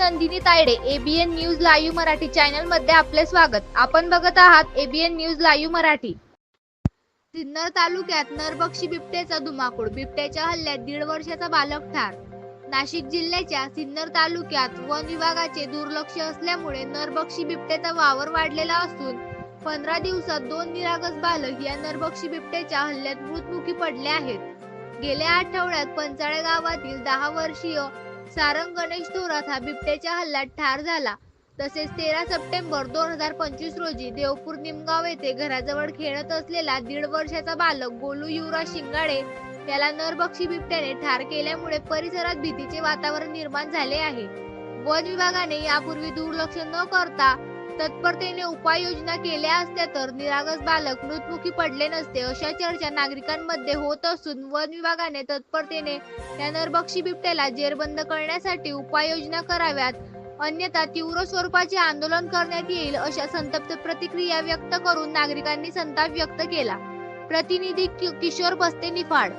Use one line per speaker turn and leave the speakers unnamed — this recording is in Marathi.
Nandini Tayde ABN news live Marathi चॅनलमध्ये आपले स्वागत. आपण बघत आहात ABN news live Marathi. Sinnar तालुक्यात नरबक्षी बिबट्याचा धुमाकूळ बिबट्याच्या हल्ल्यात दीड वर्षाचा बालक ठार. नाशिक जिल्ह्याच्या सिन्नर तालुक्यात वन विभागाचे दुर्लक्ष असल्यामुळे नरबक्षी बिबट्याचा वावर वाढलेला असून पंधरा दिवसात दोन निरागस बालक या नरबक्षी बिबट्याच्या हल्ल्यात मृत्युमुखी पडले आहेत. गेल्या आठवड्यात पंचाळे गावातील दहा वर्षीय सारंग गणेश थोरात हा बिबट्याच्या हल्ल्यात ठार झाला. तसेच तेरा सप्टेंबर दोन हजार पंचवीस रोजी देवपूर निमगाव येथे घराजवळ खेळत असलेला दीड वर्षाचा बालक गोलू युवराज शिंगाडे याला नरभक्षी बिबट्याने ठार केल्यामुळे परिसरात भीतीचे वातावरण निर्माण झाले आहे. वन विभागाने यापूर्वी दुर्लक्ष न करता तत्परतेने उपाययोजना केल्या असत्या तर निरागस बालक मृत्युमुखी पडले नसते अशा चर्चा नागरिकांमध्ये होत असून वन विभागाने तत्परतेने या नरभक्षी बिबट्याला जेरबंद करण्यासाठी उपाययोजना कराव्यात. अन्यथा तीव्र स्वरूपाचे आंदोलन करण्यात येईल अशा संतप्त प्रतिक्रिया व्यक्त करून नागरिकांनी संताप व्यक्त केला. प्रतिनिधी कि- किशोर बस्ते निफाड